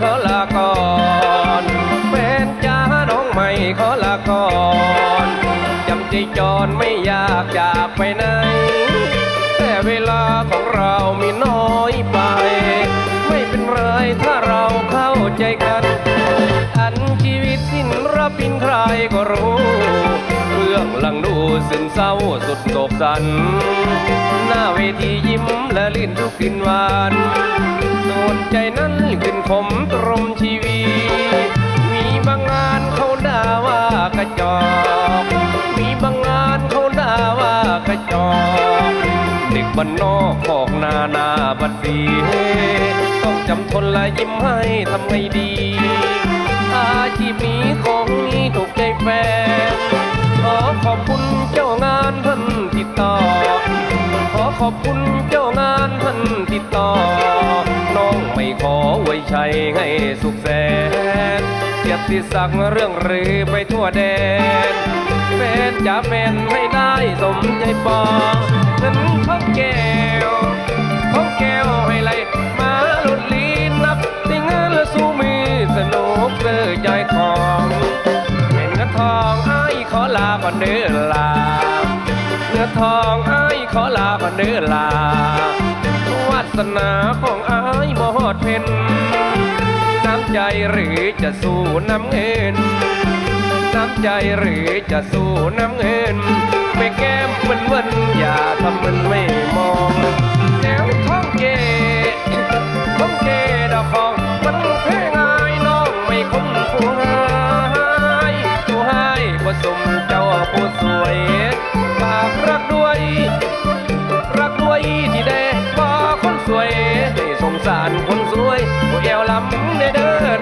ขอลาก่อนแฟนจ้าน้องใหม่ขอลาก่อนจำใจจอนไม่อยากจากไปไหน แต่เวลาของเรามีน้อยไป ไม่เป็นไรถ้าเราเข้าใจกัน อันชีวิตสิ้นรับปินใครก็รู้ เรื่องหลังดูสึนเศร้าสุดโศกสัน หน้าเวทียิ้มและลิ้นทุกกลิ่นหวานส่วนใจนั้นขึ้นขมตรมชีวี มีบางงานเขาด่าว่ากระจอก มีบางงานเขาด่าว่ากระจอกเด็กบ้านนอกขอกนานาบัดดีต้องจำทนและยิ้มให้ทำไงดี อาชีพนี้ของนี้ถูกใจแฟน ขอบคุณเจ้างานท่านติดต่อ น้องไม่ขอไว้ชัยให้สุขแสนเกียรติศักดิ์เรื่องรือไปทั่วแดนแฟนจะแฟนให้ได้สมใจปองนั้นข้องแก้วข้องแก้วให้ไหลมาหลุดลีนับติงเงินและสู้มือสนุกเสือใจของเห็นเงินทองไอ้ขอลาก่อนเด้อลา อทองไอ้ายขอลาก่อนเด้อลาวาสนาของไอ้ายบ่ฮอดเพ็นน้ำใจหรือจะสู้น้ำเงิน น้ำใจหรือจะสู้น้ำเงินไม่แก้มมันวันอย่าทำมันไม่ รักด้วยที่แดกพอคนสวยให้สงสารคนสวยผู้แอวลำในเดิน